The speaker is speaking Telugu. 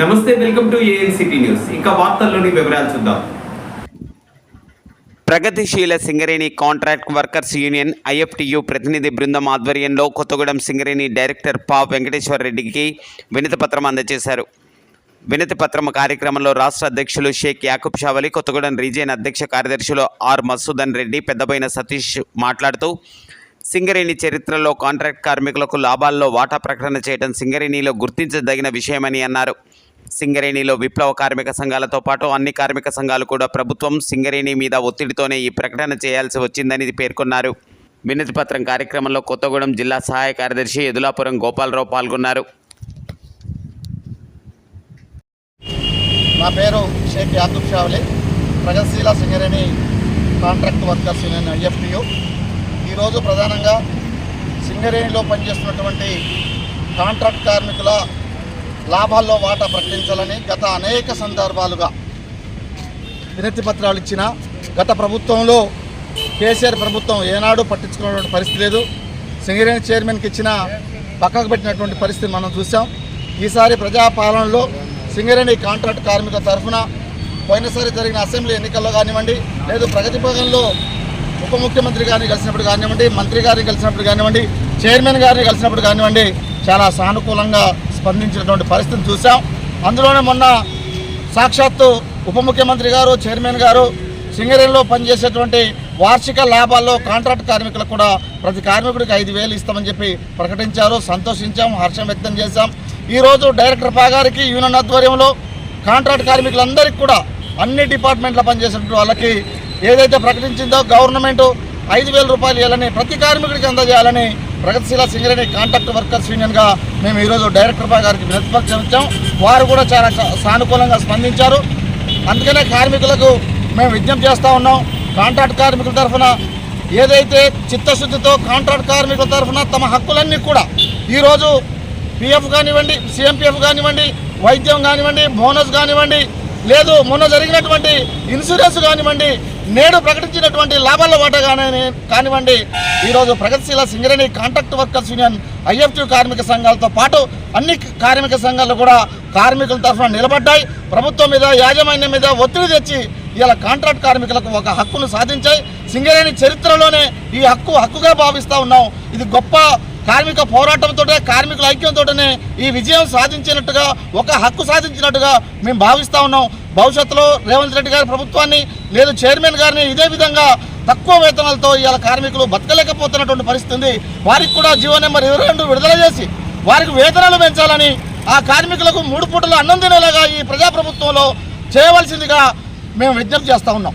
నమస్తే వెల్కమ్ టు ఏఎన్సిటీ న్యూస్. వార్తల్లోని వివరాలు చూద్దాం. ప్రగతిశీల Singareni contract workers union IFTU ప్రతినిధి బృందం ఆధ్వర్యంలో కొత్తగూడెం సింగరేణి డైరెక్టర్ పా వెంకటేశ్వర రెడ్డికి వినతిపత్రం అందజేశారు. వినతి పత్రం కార్యక్రమంలో రాష్ట్ర అధ్యక్షులు షేక్ యాకుబ్ షావలి కొత్తగూడెం రీజియన్ అధ్యక్ష కార్యదర్శులు ఆర్ మసూదన్ రెడ్డి పెద్దబైన సతీష్ మాట్లాడుతూ సింగరేణి చరిత్రలో కాంట్రాక్ట్ కార్మికులకు లాభాల్లో వాటా ప్రకటన చేయడం సింగరేణిలో గుర్తించదగిన విషయమని అన్నారు. సింగరేణిలో విప్లవ కార్మిక సంఘాలతో పాటు అన్ని కార్మిక సంఘాలు కూడా ప్రభుత్వం సింగరేణి మీద ఒత్తిడితోనే ఈ ప్రకటన చేయాల్సి వచ్చిందని పేర్కొన్నారు. వినతిపత్రం కార్యక్రమంలో కొత్తగూడెం జిల్లా సహాయ కార్యదర్శి ఎదులాపురం గోపాలరావు పాల్గొన్నారు. నా పేరు షేక్ యాకూబ్ షావలి. ప్రగతిశీల Singareni contract workers union IFTU ఈరోజు ప్రధానంగా సింగరేణిలో పనిచేస్తున్నటువంటి కాంట్రాక్ట్ కార్మికుల లాభాల్లో వాటా ప్రకటించాలని గత అనేక సందర్భాలుగా వినతి పత్రాలు ఇచ్చిన గత ప్రభుత్వంలో కేసీఆర్ ప్రభుత్వం ఏనాడు పట్టించుకున్నటువంటి పరిస్థితి లేదు. సింగరేణి చైర్మన్కి ఇచ్చిన పక్కకు పెట్టినటువంటి పరిస్థితి మనం చూసాం ఈసారి ప్రజాపాలనలో సింగరేణి కాంట్రాక్ట్ కార్మికుల తరఫున పోయినసారి జరిగిన అసెంబ్లీ ఎన్నికల్లో కానివ్వండి లేదు ప్రగతి భవన్లో ఉప ముఖ్యమంత్రి గారిని కలిసినప్పుడు కానివ్వండి మంత్రి గారిని కలిసినప్పుడు కానివ్వండి చైర్మన్ గారిని కలిసినప్పుడు కానివ్వండి చాలా సానుకూలంగా స్పందించినటువంటి పరిస్థితిని చూసాం అందులోనే మొన్న సాక్షాత్తు ఉప ముఖ్యమంత్రి గారు చైర్మన్ గారు సింగరేణిలో పనిచేసేటువంటి వార్షిక లాభాల్లో కాంట్రాక్ట్ కార్మికులకు కూడా ప్రతి కార్మికుడికి ఐదు వేలు ఇస్తామని చెప్పి ప్రకటించారు. సంతోషించాం హర్షం వ్యక్తం చేశాం. ఈరోజు డైరెక్టర్ పాగారికి యూనియన్ ఆధ్వర్యంలో కాంట్రాక్ట్ కార్మికులందరికీ కూడా అన్ని డిపార్ట్మెంట్లో పనిచేసినటువంటి వాళ్ళకి ఏదైతే ప్రకటించిందో గవర్నమెంట్ ఐదు వేల రూపాయలు ఇవ్వాలని ప్రతి కార్మికుడికి అందజేయాలని ప్రగతిశీల సింగరేణి కాంట్రాక్ట్ వర్కర్స్ యూనియన్గా మేము ఈరోజు డైరెక్టర్ పా గారికి ఇచ్చాం. వారు కూడా చాలా సానుకూలంగా స్పందించారు. అందుకనే కార్మికులకు మేము విజ్ఞప్తి చేస్తూ ఉన్నాం. కాంట్రాక్ట్ కార్మికుల తరఫున ఏదైతే చిత్తశుద్ధితో కాంట్రాక్ట్ కార్మికుల తరఫున తమ హక్కులన్నీ కూడా ఈరోజు పిఎఫ్ కానివ్వండి సిఎంపిఎఫ్ కానివ్వండి వైద్యం కానివ్వండి బోనస్ కానివ్వండి లేదు మొన్న జరిగినటువంటి ఇన్సూరెన్స్ కానివ్వండి నేడు ప్రకటించినటువంటి లాభాల వాటా కానీ కానివ్వండి. ఈరోజు ప్రగతిశీల Singareni contract workers union IFT కార్మిక సంఘాలతో పాటు అన్ని కార్మిక సంఘాలు కూడా కార్మికుల తరఫున నిలబడ్డాయి. ప్రభుత్వం మీద యాజమాన్యం మీద ఒత్తిడి తెచ్చి ఇలా కాంట్రాక్ట్ కార్మికులకు ఒక హక్కును సాధించాయి. సింగరేణి చరిత్రలోనే ఈ హక్కు హక్కుగా భావిస్తూ ఉన్నాం. ఇది గొప్ప కార్మిక పోరాటంతో కార్మికుల ఐక్యంతోనే ఈ విజయం సాధించినట్టుగా ఒక హక్కు సాధించినట్టుగా మేము భావిస్తూ ఉన్నాం. భవిష్యత్తులో రేవంత్ రెడ్డి గారి ప్రభుత్వాన్ని లేదు చైర్మన్ గారిని ఇదే విధంగా తక్కువ వేతనాలతో ఇవాళ కార్మికులు బతకలేకపోతున్నటువంటి పరిస్థితి ఉంది. వారికి కూడా జీవో నెంబర్ ఇరవై రెండు విడుదల చేసి వారికి వేతనాలు పెంచాలని ఆ కార్మికులకు మూడు పూటలు అన్నం తినేలాగా ఈ ప్రజాప్రభుత్వంలో చేయవలసిందిగా మేము విజ్ఞప్తి చేస్తూ ఉన్నాం.